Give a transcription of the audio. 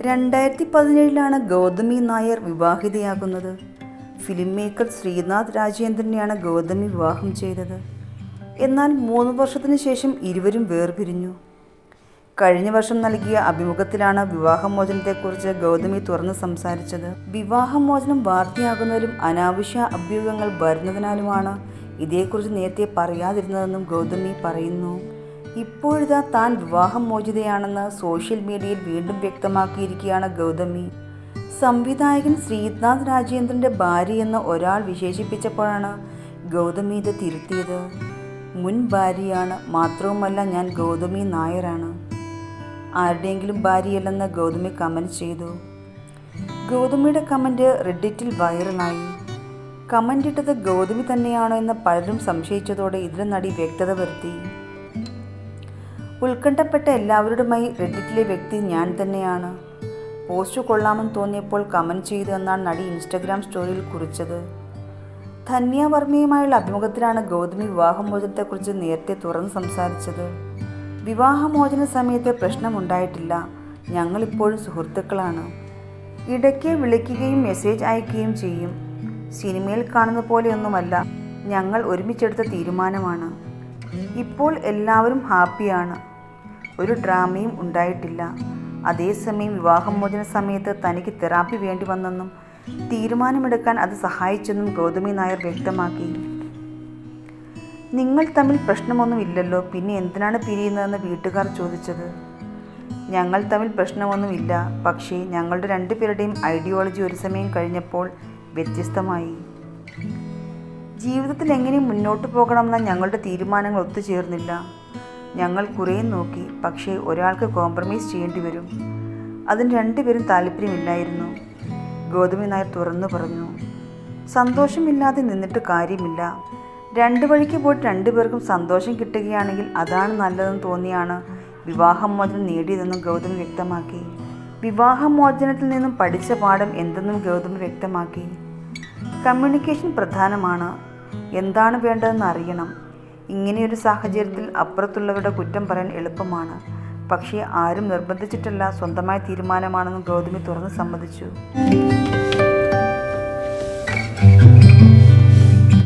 രണ്ടായിരത്തി പതിനേഴിലാണ് ഗൗതമി നായർ വിവാഹിതയാകുന്നത്. ഫിലിം മേക്കർ ശ്രീനാഥ് രാജേന്ദ്രനെയാണ് ഗൗതമി വിവാഹം ചെയ്തത്. എന്നാൽ മൂന്ന് വർഷത്തിന് ശേഷം ഇരുവരും വേർപിരിഞ്ഞു. കഴിഞ്ഞ വർഷം നൽകിയ അഭിമുഖത്തിലാണ് വിവാഹമോചനത്തെക്കുറിച്ച് ഗൗതമി തുറന്ന് സംസാരിച്ചത്. വിവാഹമോചനം വാർത്തയാകുന്നതിലും അനാവശ്യ അഭ്യൂഹങ്ങൾ വരുന്നതിനാലുമാണ്. ഇതേക്കുറിച്ച് നേരത്തെ പറയാതിരുന്നതെന്നും ഗൗതമി പറയുന്നു. ഇപ്പോഴിതാ താൻ വിവാഹം മോചിതയാണെന്ന് സോഷ്യൽ മീഡിയയിൽ വീണ്ടും വ്യക്തമാക്കിയിരിക്കുകയാണ് ഗൗതമി. സംവിധായകൻ ശ്രീനാഥ് രാജേന്ദ്രന്റെ ഭാര്യയെന്ന് ഒരാൾ വിശേഷിപ്പിച്ചപ്പോഴാണ് ഗൗതമി ഇത് തിരുത്തിയത്. മുൻ ഭാര്യയാണ് മാത്രവുമല്ല ഞാൻ ഗൗതമി നായരാണ്. ആരുടെയെങ്കിലും ഭാര്യയല്ലെന്ന് ഗൗതമി കമന്റ് ചെയ്തു. ഗൗതമിയുടെ കമന്റ് റെഡിറ്റിൽ വൈറലായി. കമന്റ് ഇട്ടത് ഗൗതമി തന്നെയാണോ എന്ന് പലരും സംശയിച്ചതോടെ ഇതിലെ നടി വ്യക്തത വരുത്തി. ഉത്കണ്ഠപ്പെട്ട എല്ലാവരുടെയുമായി റെഡിറ്റിലെ വ്യക്തി ഞാൻ തന്നെയാണ്. പോസ്റ്റ് കൊള്ളാമെന്ന് തോന്നിയപ്പോൾ കമന്റ് ചെയ്തു എന്നാണ് നടി ഇൻസ്റ്റഗ്രാം സ്റ്റോറിയിൽ കുറിച്ചത്. ധന്യ വർമ്മയുമായുള്ള അഭിമുഖത്തിലാണ് ഗൗതമി വിവാഹമോചനത്തെക്കുറിച്ച് നേരത്തെ തുറന്ന് സംസാരിച്ചത്. വിവാഹമോചന സമയത്ത് പ്രശ്നമുണ്ടായിട്ടില്ല ഞങ്ങളിപ്പോഴും സുഹൃത്തുക്കളാണ്. ഇടയ്ക്ക് വിളിക്കുകയും മെസ്സേജ് അയക്കുകയും ചെയ്യും. സിനിമയിൽ കാണുന്ന പോലെയൊന്നുമല്ല ഞങ്ങൾ ഒരുമിച്ചെടുത്ത തീരുമാനമാണ്. ഇപ്പോൾ എല്ലാവരും ഹാപ്പിയാണ് ഒരു ഡ്രാമയും ഉണ്ടായിട്ടില്ല. അതേസമയം വിവാഹമോചന സമയത്ത് തനിക്ക് തെറാപ്പി വേണ്ടി വന്നെന്നും തീരുമാനമെടുക്കാൻ അത് സഹായിച്ചെന്നും ഗൗതമി നായർ വ്യക്തമാക്കി. നിങ്ങൾ തമ്മിൽ പ്രശ്നമൊന്നുമില്ലല്ലോ പിന്നെ എന്തിനാണ് പിരിയുന്നതെന്ന് വീട്ടുകാർ ചോദിച്ചത്. ഞങ്ങൾ തമ്മിൽ പ്രശ്നമൊന്നുമില്ല പക്ഷേ ഞങ്ങളുടെ രണ്ടുപേരുടെയും ഐഡിയോളജി ഒരു സമയം കഴിഞ്ഞപ്പോൾ വ്യത്യസ്തമായി. ജീവിതത്തിൽ എങ്ങനെ മുന്നോട്ട് പോകണമെന്ന ഞങ്ങളുടെ തീരുമാനങ്ങൾ ഒത്തുചേർന്നില്ല. ഞങ്ങൾ കുറേ നോക്കി പക്ഷേ ഒരാൾക്ക് കോംപ്രമൈസ് ചെയ്യേണ്ടി വരും. അതിന് രണ്ടുപേരും താല്പര്യമില്ലായിരുന്നു. ഗോതമി നായർ തുറന്നു പറഞ്ഞു സന്തോഷമില്ലാതെ നിന്നിട്ട് കാര്യമില്ല. രണ്ട് വഴിക്ക് പോയിട്ട് രണ്ടുപേർക്കും സന്തോഷം കിട്ടുകയാണെങ്കിൽ അതാണ് നല്ലതെന്ന് തോന്നിയാണ് വിവാഹമോചനം നേടിയതെന്നും ഗൗതമി വ്യക്തമാക്കി. വിവാഹമോചനത്തിൽ നിന്നും പഠിച്ച പാഠം എന്തെന്നും ഗൗതമി വ്യക്തമാക്കി. കമ്മ്യൂണിക്കേഷൻ പ്രധാനമാണ്. എന്താണ് വേണ്ടതെന്ന് അറിയണം. ഇങ്ങനെയൊരു സാഹചര്യത്തിൽ അപ്പുറത്തുള്ളവരുടെ കുറ്റം പറയാൻ എളുപ്പമാണ്. പക്ഷേ ആരും നിർബന്ധിച്ചിട്ടല്ല സ്വന്തമായ തീരുമാനമാണെന്നും ഗൗതമി തുറന്ന് സമ്മതിച്ചു.